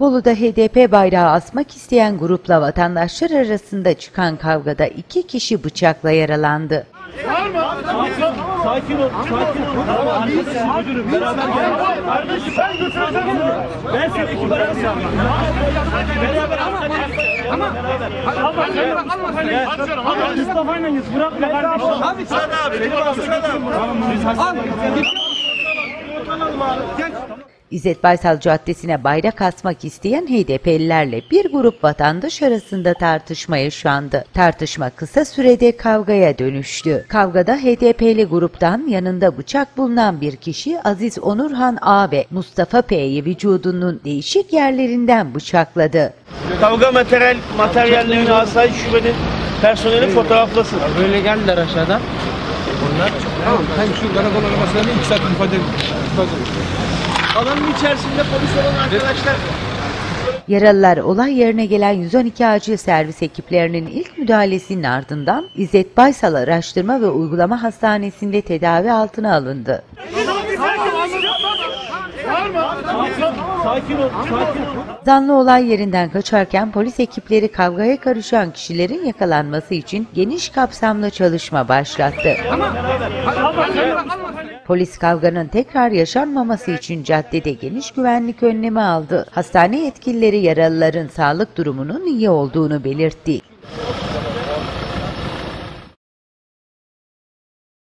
Bolu'da HDP bayrağı asmak isteyen grupla vatandaşlar arasında çıkan kavgada iki kişi bıçakla yaralandı. Sakin ol, sakin ol. Arkadaşım, müdürüm, beraber gel. Kardeşim, ben götüreceğim. Ben seni iki beraber Beraber Ama bak Allah seni. Mustafa'yla git, bırakma kardeşim. Abi sen abi, benim abi. Hastaneye İzzet Baysal Caddesi'ne bayrak asmak isteyen HDP'lilerle bir grup vatandaş arasında tartışma yaşandı. Tartışma kısa sürede kavgaya dönüştü. Kavgada HDP'li gruptan yanında bıçak bulunan bir kişi Aziz Onurhan A ve Mustafa P'yi vücudunun değişik yerlerinden bıçakladı. Kavga materyal, materyallerini asayiş şubenin personeli fotoğraflasın. Böyle geldiler aşağıdan. Tamam sen şu karakol arabasına iki saat ifade Alanın içerisinde polis olan arkadaşlar. Yaralılar olay yerine gelen 112 acil servis ekiplerinin ilk müdahalesinin ardından İzzet Baysal Araştırma ve Uygulama Hastanesi'nde tedavi altına alındı. Sakin ol, sakin ol. Zanlı olay yerinden kaçarken polis ekipleri kavgaya karışan kişilerin yakalanması için geniş kapsamlı çalışma başlattı. Polis kavganın tekrar yaşanmaması için caddede geniş güvenlik önlemi aldı. Hastane yetkilileri yaralıların sağlık durumunun iyi olduğunu belirtti.